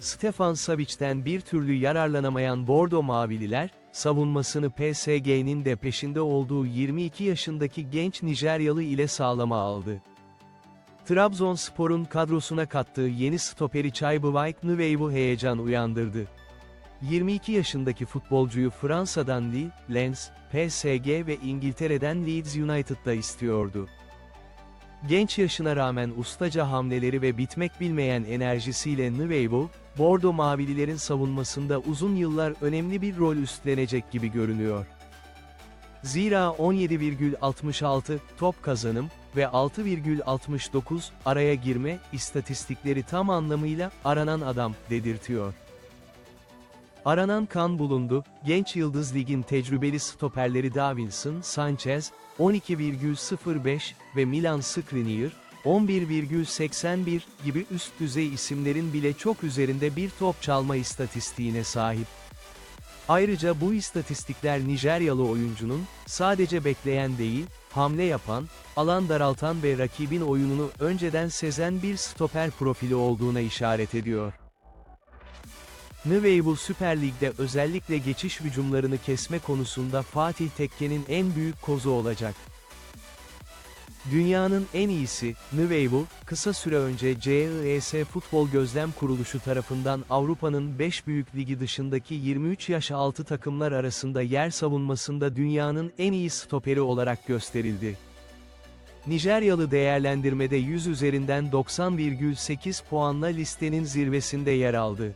Stefan Savic'ten bir türlü yararlanamayan Bordo Mavililer, savunmasını PSG'nin de peşinde olduğu 22 yaşındaki genç Nijeryalı ile sağlama aldı. Trabzonspor'un kadrosuna kattığı yeni stoperi Çaybıvayk Nüveybu heyecan uyandırdı. 22 yaşındaki futbolcuyu Fransa'dan Lille, Lens, PSG ve İngiltere'den Leeds United'da istiyordu. Genç yaşına rağmen ustaca hamleleri ve bitmek bilmeyen enerjisiyle Nüveybu, Bordo Mavililerin savunmasında uzun yıllar önemli bir rol üstlenecek gibi görünüyor. Zira 17,66 top kazanım ve 6,69 araya girme istatistikleri tam anlamıyla aranan adam dedirtiyor. Aranan kan bulundu, genç Yıldız Lig'in tecrübeli stoperleri Davinson, Sanchez, 12,05 ve Milan Skriniar, 11,81 gibi üst düzey isimlerin bile çok üzerinde bir top çalma istatistiğine sahip. Ayrıca bu istatistikler Nijeryalı oyuncunun, sadece bekleyen değil, hamle yapan, alan daraltan ve rakibin oyununu önceden sezen bir stoper profili olduğuna işaret ediyor. Nüveybu Süper Lig'de özellikle geçiş hücumlarını kesme konusunda Fatih Tekke'nin en büyük kozu olacak. Dünyanın en iyisi, Nüveybu, kısa süre önce CIS Futbol Gözlem Kuruluşu tarafından Avrupa'nın 5 büyük ligi dışındaki 23 yaş altı takımlar arasında yer savunmasında dünyanın en iyi stoperi olarak gösterildi. Nijeryalı değerlendirmede 100 üzerinden 90,8 puanla listenin zirvesinde yer aldı.